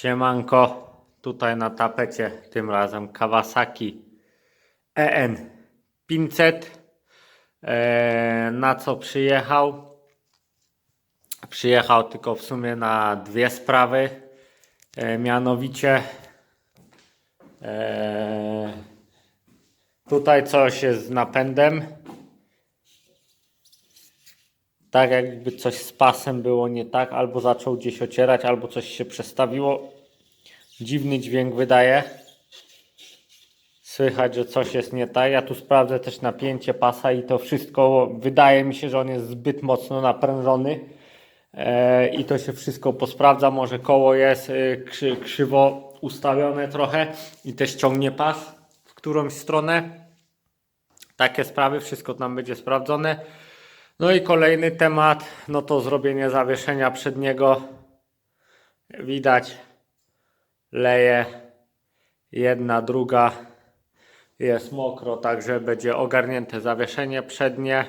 Siemanko, tutaj na tapecie tym razem Kawasaki EN 500. E, na co przyjechał? Przyjechał tylko w sumie na dwie sprawy. E, mianowicie e, tutaj coś jest z napędem. Tak jakby coś z pasem było nie tak, albo zaczął gdzieś ocierać, albo coś się przestawiło. Dziwny dźwięk wydaje. Słychać, że coś jest nie tak. Ja tu sprawdzę też napięcie pasa i to wszystko wydaje mi się, że on jest zbyt mocno naprężony. E, I to się wszystko posprawdza. Może koło jest e, krzy, krzywo ustawione trochę i też ciągnie pas w którąś stronę. Takie sprawy, wszystko tam będzie sprawdzone. No i kolejny temat, no to zrobienie zawieszenia przedniego. Widać, leje jedna, druga. Jest mokro, także będzie ogarnięte zawieszenie przednie.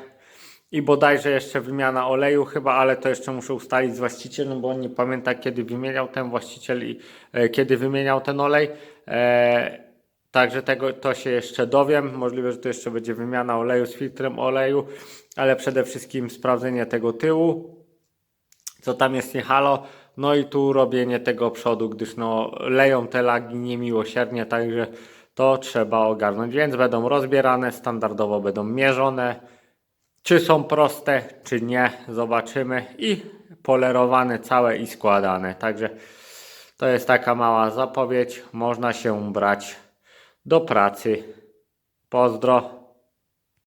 I bodajże jeszcze wymiana oleju chyba, ale to jeszcze muszę ustalić z właścicielem, bo on nie pamięta kiedy wymieniał ten właściciel i e, kiedy wymieniał ten olej. E, Także tego to się jeszcze dowiem. Możliwe, że to jeszcze będzie wymiana oleju z filtrem oleju, ale przede wszystkim sprawdzenie tego tyłu, co tam jest nie halo. No i tu robienie tego przodu, gdyż no leją te lagi niemiłosiernie, także to trzeba ogarnąć. Więc będą rozbierane, standardowo będą mierzone. Czy są proste, czy nie, zobaczymy. I polerowane całe i składane. Także to jest taka mała zapowiedź. Można się brać do pracy. Pozdro.